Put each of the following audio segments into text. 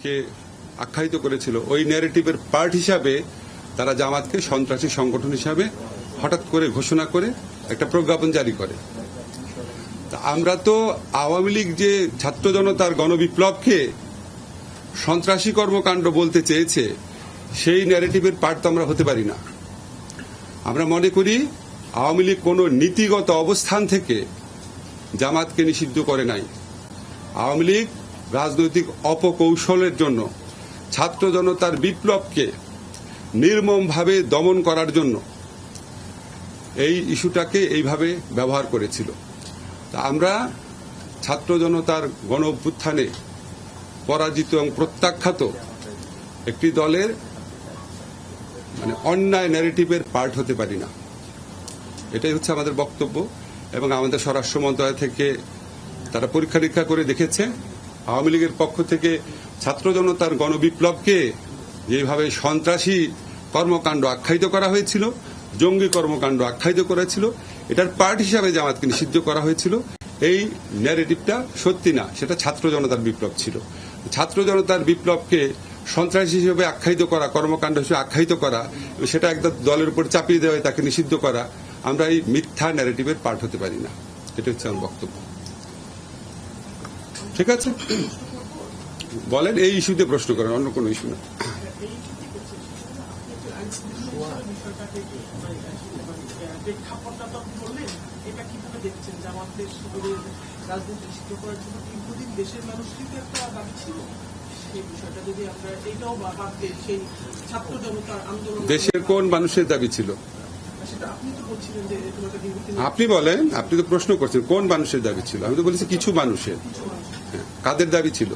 লীগকে আখ্যায়িত করেছিল, ওই ন্যারেটিভের পার্ট হিসাবে তারা জামাতকে সন্ত্রাসী সংগঠন হিসাবে হঠাৎ করে ঘোষণা করে একটা প্রজ্ঞাপন জারি করে। আমরা তো আওয়ামী লীগ যে ছাত্র জনতার গণবিপ্লবকে সন্ত্রাসী কর্মকাণ্ড বলতে চেয়েছে, সেই ন্যারেটিভের পার্ট তো আমরা হতে পারি না। আমরা মনে করি আওয়ামী লীগ কোনো নীতিগত অবস্থান থেকে জামাতকে নিষিদ্ধ করে নাই। আওয়ামী লীগ রাজনৈতিক অপকৌশলের জন্য ছাত্র জনতার বিপ্লবকে নির্মমভাবে দমন করার জন্য এই ইস্যুটাকে এইভাবে ব্যবহার করেছিল। তা আমরা ছাত্র জনতার গণ অভ্যুত্থানে পরাজিত এবং প্রত্যাখ্যাত একটি দলের মানে অন্যায় ন্যারেটিভের পার্ট হতে পারি না। এটাই হচ্ছে আমাদের বক্তব্য এবং আমাদের স্বরাষ্ট্র মন্ত্রণালয় থেকে তারা পরীক্ষা নিরীক্ষা করে দেখেছে। আওয়ামী লীগের পক্ষ থেকে ছাত্র জনতার গণবিপ্লবকে যেভাবে সন্ত্রাসী কর্মকাণ্ড আখ্যায়িত করা হয়েছিল, জঙ্গি কর্মকাণ্ড আখ্যায়িত করেছিল, এটার পার্ট হিসাবে জামাতকে নিষিদ্ধ করা হয়েছিল, এই ন্যারেটিভটা সত্যি না, সেটা ছাত্র জনতার বিপ্লব ছিল। ছাত্র জনতার বিপ্লবকে সন্ত্রাসী হিসেবে আখ্যায়িত করা, কর্মকাণ্ড হিসেবে আখ্যায়িত করা, সেটা একদম দলের উপর চাপিয়ে দেওয়া, তাকে নিষিদ্ধ করা, আমরা এই মিথ্যা ন্যারেটিভের পার্ট হতে পারি না। এটা হচ্ছে আমার বক্তব্য। ঠিক আছে? বলেন, এই ইস্যুতে প্রশ্ন করেন, অন্য কোনো ইস্যু না। দেশের কোন মানুষের দাবি ছিল? আপনি বলেন, আপনি তো প্রশ্ন করছেন, কোন মানুষের দাবি ছিল? আমি তো বলেছি কিছু মানুষের। কাদের দাবি ছিল?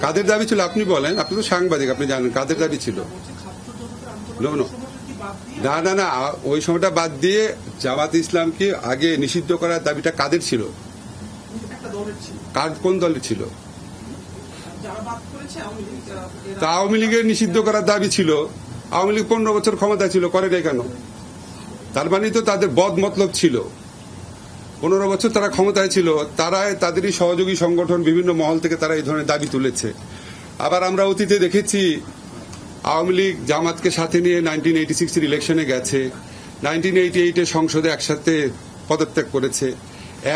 কাদের দাবি ছিল? আপনি বলেন, আপনি তো সাংবাদিক, আপনি জানেন কাদের দাবি ছিল? না। না না ওই সময়টা বাদ দিয়ে জামাত ইসলামকে আগে নিষিদ্ধ করার দাবিটা কাদের ছিল? কার, কোন দলের ছিল? তা আওয়ামী লীগের নিষিদ্ধ করার দাবি ছিল। আওয়ামী লীগ পনেরো বছর ক্ষমতা ছিল, করে নাই কেন? তার মানে তো তাদের বদ মতলব ছিল। পনেরো বছর তারা ক্ষমতায় ছিল তারা তাদেরই সহযোগী সংগঠন বিভিন্ন মহল থেকে তারা এই ধরনের দাবি তুলেছে। আবার আমরা অতীতে দেখেছি, আওয়ামী লীগ জামাতকে সাথে নিয়ে নাইনটিন এইটি সিক্সের ইলেকশনে গেছে। নাইনটিন এইটি এইটে সংসদে একসাথে পদত্যাগ করেছে।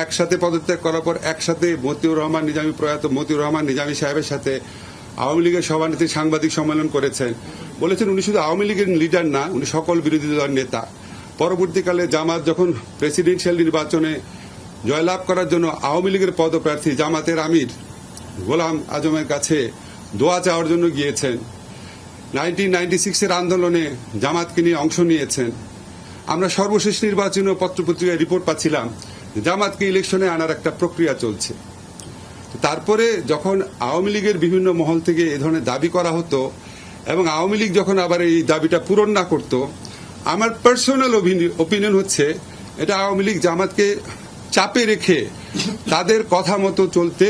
একসাথে পদত্যাগ করার পর একসাথে মতিউর রহমান, নিজামী প্রয়াত মতিউর রহমান, নিজামী সাহেবের সাথে আওয়ামী লীগের সভানেত্রী সাংবাদিক সম্মেলন করেছেন। বলেছেন, উনি শুধু আওয়ামী লীগের লিডার না, উনি সকল বিরোধী দলের নেতা। পরবর্তীকালে জামাত যখন প্রেসিডেন্সিয়াল নির্বাচনে জয়লাভ করার জন্য আওয়ামী লীগের পদপ্রার্থী জামাতের আমির গোলাম আজমের কাছে দোয়া চাওয়ার জন্য গিয়েছেন। নাইনটিন নাইনটি সিক্সের আন্দোলনে জামাতকে নিয়ে অংশ নিয়েছেন। আমরা সর্বশেষ নির্বাচনীয় পত্রপত্রিকায় রিপোর্ট পাচ্ছিলাম, জামাতকে ইলেকশনে আনার একটা প্রক্রিয়া চলছে। তারপরে যখন আওয়ামী লীগের বিভিন্ন মহল থেকে এ ধরনের দাবি করা হতো এবং আওয়ামী লীগ যখন আবার এই দাবিটা পূরণ না করত আমার পার্সোনাল ওপিনিয়ন হচ্ছে, এটা আওয়ামী লীগ জামাতকে চাপে রেখে তাদের কথা মতো চলতে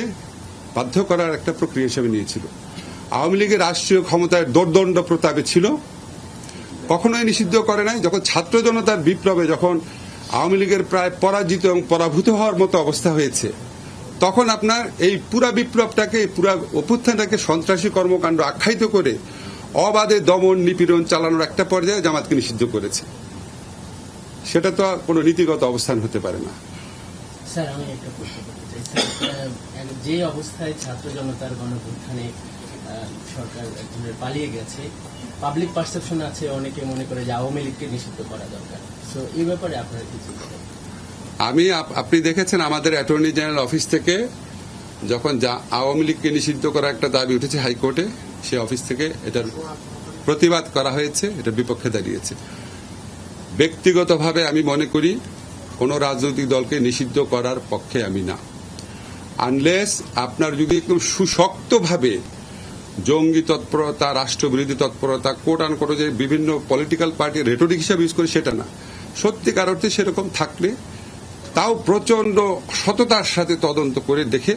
বাধ্য করার একটা প্রক্রিয়া হিসেবে নিয়েছিল। আওয়ামী লীগের রাষ্ট্রীয় ক্ষমতায় দোর্দণ্ড প্রতাপে ছিল, কখনোই নিষিদ্ধ করে নাই। যখন ছাত্র জনতার বিপ্লবে যখন আওয়ামী লীগের প্রায় পরাজিত এবং পরাভূত হওয়ার মতো অবস্থা হয়েছে, তখন আপনার এই পুরা বিপ্লবটাকে, পুরা অভ্যুত্থানটাকে সন্ত্রাসী কর্মকাণ্ড আখ্যায়িত করে অবাধে দমন নিপীড়ন চালানোর একটা পর্যায়ে জামাতকে নিষিদ্ধ করেছে। সেটা তো কোনো নীতিগত অবস্থান হতে পারে না। স্যার আমি একটা প্রশ্ন করতে চাই। যে অবস্থায় ছাত্র জনতার গণভ্যুত্থানে সরকার এক ধরনের পালিয়ে গেছে পাবলিক পারসেপশন আছে অনেকে মনে করে যে আওয়ামী লীগকে নিষিদ্ধ করা দরকার। সো এই ব্যাপারে আপনার কি আমি আপ- আপনি দেখেছেন আমাদের অ্যাটর্নি জেনারেল অফিস থেকে যখন যা- আওয়ামী লীগকে নিষিদ্ধ করার একটা দাবি উঠেছে হাইকোর্টে, সে অফিস থেকে এটার প্রতিবাদ করা হয়েছে এটার বিপক্ষে দাঁড়িয়েছে। ব্যক্তিগতভাবে আমি মনে করি, কোনো রাজনৈতিক দলকে নিষিদ্ধ করার পক্ষে আমি না। আনলেস আপনার যদি একদম সুশক্তভাবে জঙ্গি তৎপরতা, রাষ্ট্রবিরোধী তৎপরতা কোট আন কোট যে বিভিন্ন পলিটিক্যাল পার্টির রেটরিক হিসাবে ইউজ করে, সেটা না। সত্যিকার অর্থে সেরকম থাকলে তাও প্রচণ্ড সততার সাথে তদন্ত করে দেখে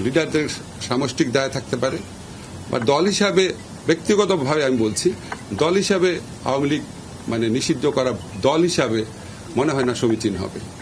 লিডারদের সামষ্টিক দায় থাকতে পারে। বা দল হিসাবে, ব্যক্তিগতভাবে আমি বলছি, দল হিসাবে আওয়ামী লীগ মানে নিষিদ্ধ করা দল হিসাবে মনে হয় না সমীচীন হবে।